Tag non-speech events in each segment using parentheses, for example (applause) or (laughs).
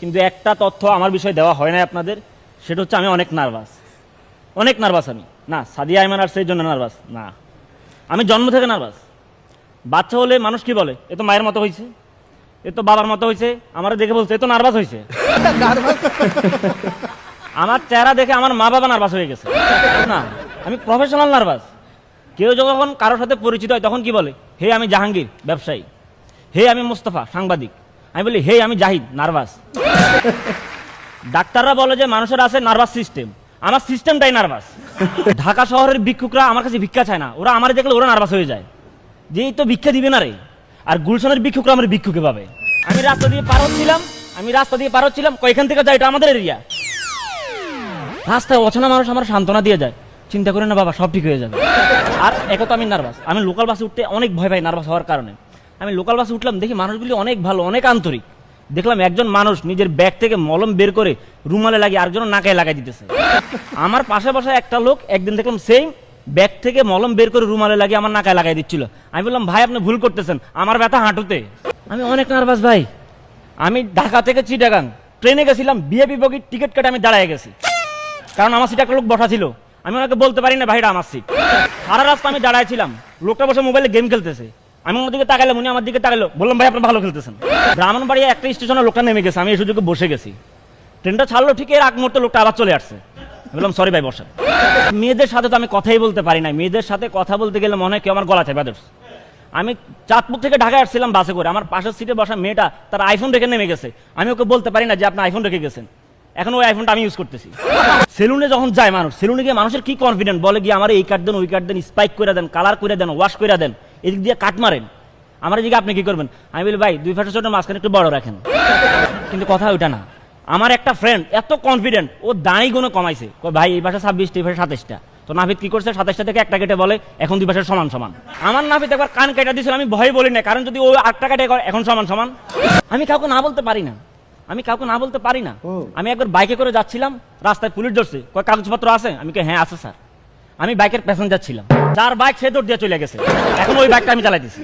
কিন্তু একটা তথ্য আমার বিষয়ে দেওয়া হয় না আপনাদের সেটা হচ্ছে আমি অনেক নার্ভাস। অনেক নার্ভাস আমি। না সাদিয়া আইমান আর সেই জন্য নার্ভাস। না। আমি জন্ম থেকে নার্ভাস। বাচ্চা হলে মানুষ কি বলে? এ তো মায়ের মতো হয়েছে এ তো বাবার মতো হয়েছে আমার দেখে বলছে এ তো নার্ভাস হয়েছে (laughs) আমার চেহারা দেখে আমার মা বাবা নার্ভাস হয়ে গেছে। না আমি প্রফেশনাল নার্ভাস। কেউ যখন কারোর সাথে পরিচিত হয় তখন কি বলে? হে আমি জাহাঙ্গীর ব্যবসায়ী। হে আমি মুস্তফা সাংবাদিক। আমি বলি হে আমি জাহিদ, নার্ভাস। ডাক্তাররা বলে যে, মানুষের আছে নার্ভাস সিস্টেম। আমার সিস্টেমটাই নার্ভাস। ঢাকা শহরের ভিক্ষুকরা আমার কাছে ভিক্ষা চায় না। ওরা আমার দেখলে ওরা নার্ভাস হয়ে যায়। যে তো ভিক্ষা দিবে না রে। আর গুলশানের ভিক্ষুকরা আমার ভিক্ষুকে পাবে। আমি রাস্তা দিয়ে পার হচ্ছিলাম, আমি রাস্তা দিয়ে পার হচ্ছিলাম, কয়খান থেকে যাই এটা আমাদের এরিয়া রাস্তায় অচেনা মানুষ আমার সান্ত্বনা দিয়ে যায়। চিন্তা করে না বাবা, সব ঠিক হয়ে যাবে। আর এক তো আমি নার্ভাস। আমি লোকাল বাসে উঠতে অনেক ভয় পাই নার্ভাস হওয়ার কারণে। আমি লোকাল বাসে উঠলাম, দেখি মানুষগুলি অনেক ভালো, অনেক আন্তরিক। দেখলাম একজন মানুষ নিজের ব্যাগ থেকে মলম বের করে রুমালে লাগিয়ে আরেকজন নাকায় লাগাই দিতেছে। আমার পাশে পাশে একটা লোক একদিন দেখলাম সেম ব্যাগ থেকে মলম বের করে রুমালে লাগিয়ে আমার নাকায় লাগাই দিচ্ছিল। আমি বললাম, ভাই, আপনি ভুল করতেছেন, আমার ব্যথা হাঁটুতে। আমি অনেক নার্ভাস, ভাই। আমি ঢাকা থেকে চিটাগাং ট্রেনে গেছিলাম বিএপি বগির টিকিট কেটে আমি দাঁড়ায় গেছি। কারণ আমার সিটে একটা লোক বসা ছিল। আমি ওনাকে বলতে পারি না, ভাইটা, আমার সিট। সারা রাস্তা আমি দাঁড়াইছিলাম লোকটা বসে মোবাইলে গেম খেলতেছে। আমি ওর দিকে তাকাইলাম, উনি আমার দিকে তাকাইলো। বললাম, ভাই আপনি ভালো খেলতেছেন। ব্রাহ্মণবাড়িয়া একটা স্টেশনে লোকটা নেমে গেছে, আমি এই সুযোগে বসে গেছি। ট্রেনটা ছাড়লো, ঠিক এর আগ মুহূর্তে লোকটা আবার চলে আসছে। বললাম, সরি ভাই, বসেন। মেয়েদের সাথে তো আমি কথাই বলতে পারি না মেয়েদের সাথে কথা বলতে গেলে মনে হয় কেউ আমার গলা চাপা ধরছে। আমি চাঁদপুর থেকে ঢাকায় আসছিলাম বাসে করে। আমার পাশের সিটে বসা মেয়েটা তার আইফোন রেখে নেমে গেছে। আমি ওকে বলতে পারি না যে আপনি আইফোন রেখে গেছেন। এখন ওই আইফোনটা আমি ইউজ করতেছি। সেলুনে যখন যায় মানুষ, সেলুনে গিয়ে মানুষের কি কনফিডেন্ট বলে গিয়ে, আমার এই কাট দেন, ওই কাট দেন স্পাইক করে দেন কালার করে দেন ওয়াশ করে দেন। এদিক দিয়ে কাট মারেন। আমার এদিকে আপনি কি করবেন? আমি বলি ভাই দুই ফাঁসের ছোট মাঝখানে একটু বড় রাখেন। কিন্তু কথা ওইটা না। আমার একটা ফ্রেন্ড এত কনফিডেন্ট ও দাঁড়ি গুলো কমাইছে। ভাই এই পাশে ছাব্বিশটা এই পাশে সাতাশটা। তো নাভিদ কি করছে? সাতাশটা থেকে একটা কেটে বলে এখন দুই পাশের সমান সমান। আমার নাভিদ একবার কান কেটে দিয়েছিল আমি ভয় বলি না কারণ যদি ও আটটা কেটে এখন সমান সমান। আমি কাউকে না বলতে পারি না। আমি কাউকে না বলতে পারি না। আমি একবার বাইকে করে যাচ্ছিলাম রাস্তায় পুলিশ ধরছে। কয় কাগজপত্র আছে? আমি কে হ্যাঁ আছে স্যার। আমি বাইকের প্যাসেঞ্জার ছিলাম। যার বাইক সে দৌড় দিয়ে চলে গেছে। এখন ওই বাইকটা আমি চালাইতেছি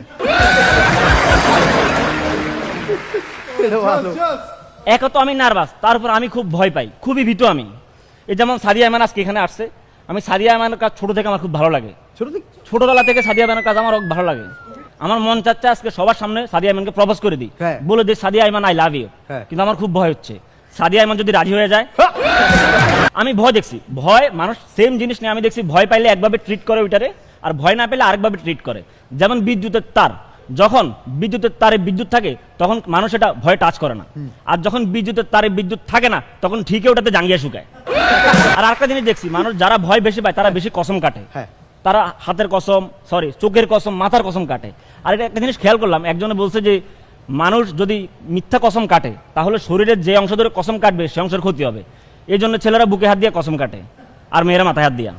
এক তো আমি নার্ভাস তারপর আমি খুব ভয় পাই খুবই ভীত আমি। এই যেমন সাদিয়া আহমান আজকে এখানে আসছে আমি সাদিয়া আহমানের কাজ ছোট থেকে আমার খুব ভালো লাগে। ছোট ছোটবেলা থেকে সাদিয়া আহমানের কাজ আমার ভালো লাগে। আমার মন চাচ্ছে আজকে সবার সামনে সাদিয়া আহমানকে প্রপোজ করে দিই। হ্যাঁ। বলে দিই Sadia Ahman I love you. কিন্তু আমার খুব ভয় হচ্ছে। সাদিয়া আহমান যদি রাজি হয়ে যায়। আমি ভয় দেখছি। ভয় মানুষ সেম জিনিস নিয়ে আমি দেখছি ভয় পাইলে একভাবে ট্রিট করে ওইটারে আর ভয় না পেলে আরেকভাবে ট্রিট করে। যেমন বিদ্যুতের তার। যখন বিদ্যুতের তারে বিদ্যুৎ থাকে তখন মানুষ এটা ভয় টাচ করে না। আর যখন বিদ্যুতের তারে বিদ্যুৎ থাকে না তখন ঠিকই ওটাতে জাঙ্গিয়ে শুকায়। (laughs) আর একটা জিনিস দেখছি মানুষ যারা ভয় বেশি পায় তারা বেশি কসম কাটে। হ্যাঁ। তারা হাতের কসম সরি চোখের কসম মাথার কসম কাটে। আর এটা একটা জিনিস খেয়াল করলাম একজনে বলছে যে মানুষ যদি মিথ্যা কসম কাটে, তাহলে শরীরের যে অংশ ধরে কসম কাটবে, সে অংশের ক্ষতি হবে। এই জন্য ছেলেরা বুকে হাত দিয়ে কসম কাটে, আর মেয়েরা মাথায় হাত দিয়া।